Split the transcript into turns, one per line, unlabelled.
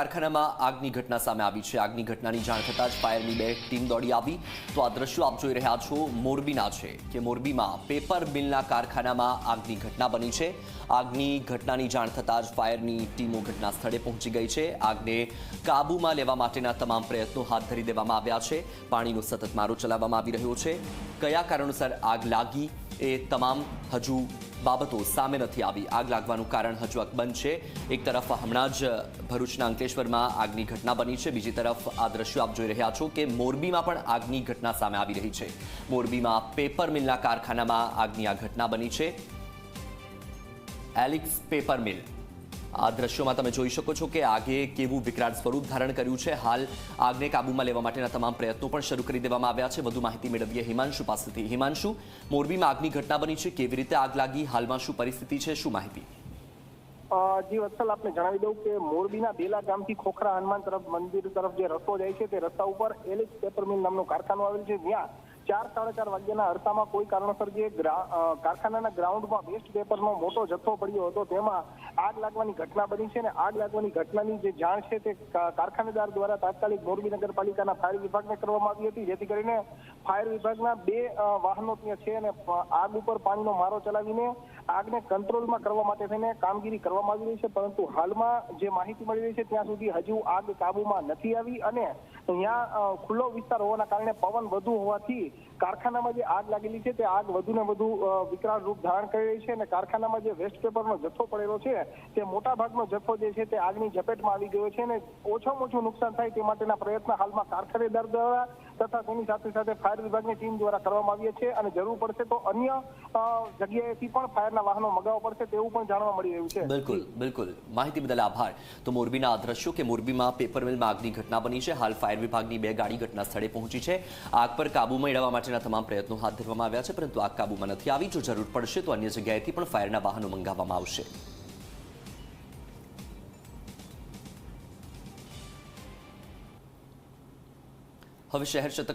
કારખાનામાં આગની ઘટના સામે આવી છે. આગની ઘટનાની જાણ થતાં જ ફાયરની બે ટીમ દોડી આવી. તો આ દ્રશ્યો આપ જોઈ રહ્યા છો મોરબીના છે, કે મોરબીમાં પેપર મિલના કારખાનામાં આગની ઘટના બની છે. આગની ઘટનાની જાણ થતાં જ ફાયરની ટીમો ઘટના સ્થળે પહોંચી ગઈ છે. આગને કાબૂમાં લેવા માટેના તમામ પ્રયત્નો હાથ ધરી દેવામાં આવ્યા છે. પાણીનો સતત મારો ચલાવવામાં આવી રહ્યો છે. કયા કારણોસર આગ લાગી એ તમામ હજુ બાબતો સામે નથી આવી. આગ લાગવાનું કારણ હજુ અકબંધ છે. એક તરફ હમણાં જ ભરૂચના અંકલેશ્વરમાં આગની ઘટના બની છે. બીજી તરફ આ દ્રશ્યો આપ જોઈ રહ્યા છો કે મોરબીમાં પણ આગની ઘટના સામે આવી રહી છે. મોરબીમાં પેપર મિલના કારખાનામાં આગની આ ઘટના બની છે. Alix paper mill. આ દ્રશ્યોમાં તમે જોઈ શકો છો કે આગે કેવું વિકરાળ સ્વરૂપ ધારણ કર્યું છે. હાલ આગને કાબૂમાં લેવા માટેના તમામ પ્રયત્નો પણ શરૂ કરી દેવામાં આવ્યા છે. વધુ માહિતી મેળવીએ હિમાંશુ પાસેથી. હિમાંશુ, મોરબીમાં આગની ઘટના બની છે. કેવી રીતે આગ લાગી? હાલમાં શું પરિસ્થિતિ છે? શું માહિતી?
જી, વત્સલ આપને જણાવી દઉં કે મોરબીના બેલા ગામથી ખોખરા હનુમાન તરફ મંદિર તરફ જે રસ્તો જાય છે, તે રસ્તા ઉપર એલિક્સ પેપરમિલ નામનું કારખાનું આવેલ છે. જ્યાં ચાર, સાડા ચાર વાગ્યાના અરસામાં કોઈ કારણોસર જે કારખાનાના ગ્રાઉન્ડમાં વેસ્ટ પેપરનો મોટો જથ્થો પડ્યો હતો, તેમાં આગ લાગવાની ઘટના બની છે અને આગ લાગવાની ઘટનાની જે જાણ છે તે કારખાનેદાર દ્વારા તાત્કાલિક મોરબી નગરપાલિકાના ફાયર વિભાગને કરવામાં આવી હતી, જેથી કરીને ફાયર વિભાગના બે વાહનો ત્યાં છે અને આગ ઉપર પાણીનો મારો ચલાવીને આગને કંટ્રોલમાં કરવા માટે થઈને કામગીરી કરવામાં આવી રહી છે, પરંતુ હાલમાં જે માહિતી મળી રહી છે, ત્યાં સુધી હજુ આગ કાબુમાં નથી આવી અને અહીંયા ખુલ્લો વિસ્તાર હોવાના કારણે પવન વધુ હોવાથી કારખાનામાં જે આગ લાગેલી છે તે આગ વધુ ને વધુ વિકરાળ રૂપ ધારણ કરી રહી છે અને કારખાનામાં જે વેસ્ટ પેપરનો જથ્થો પડેલો છે તે મોટા ભાગનો જથ્થો જે છે તે આગની ઝપેટમાં આવી ગયો છે અને ઓછામાં ઓછું નુકસાન થાય તે માટેના પ્રયત્ન હાલમાં કારખાનેદાર દ્વારા તથા તેની સાથે સાથે ફાયર વિભાગની ટીમ દ્વારા કરવામાં આવી છે અને જરૂર પડશે તો અન્ય જગ્યાએથી પણ ફાયરના વાહનો મગાવવા પડશે તેવું પણ જાણવા મળી રહ્યું છે.
બિલકુલ બિલકુલ. માહિતી બદલ આભાર. તો મોરબીના આ કે મોરબીમાં પેપર મિલમાં આગની ઘટના બની છે. હાલ ફાયર વિભાગની બે ગાડી ઘટના સ્થળે પહોંચી છે. આગ પર કાબુ મેળવવા માટેના તમામ પ્રયત્નો હાથ ધરવામાં આવ્યા છે, પરંતુ આગ કાબુમાં નથી આવી. જો જરૂર પડશે તો અન્ય જગ્યાએથી પણ ફાયરના વાહનો મંગાવવામાં આવશે. હવે શહેર શતકની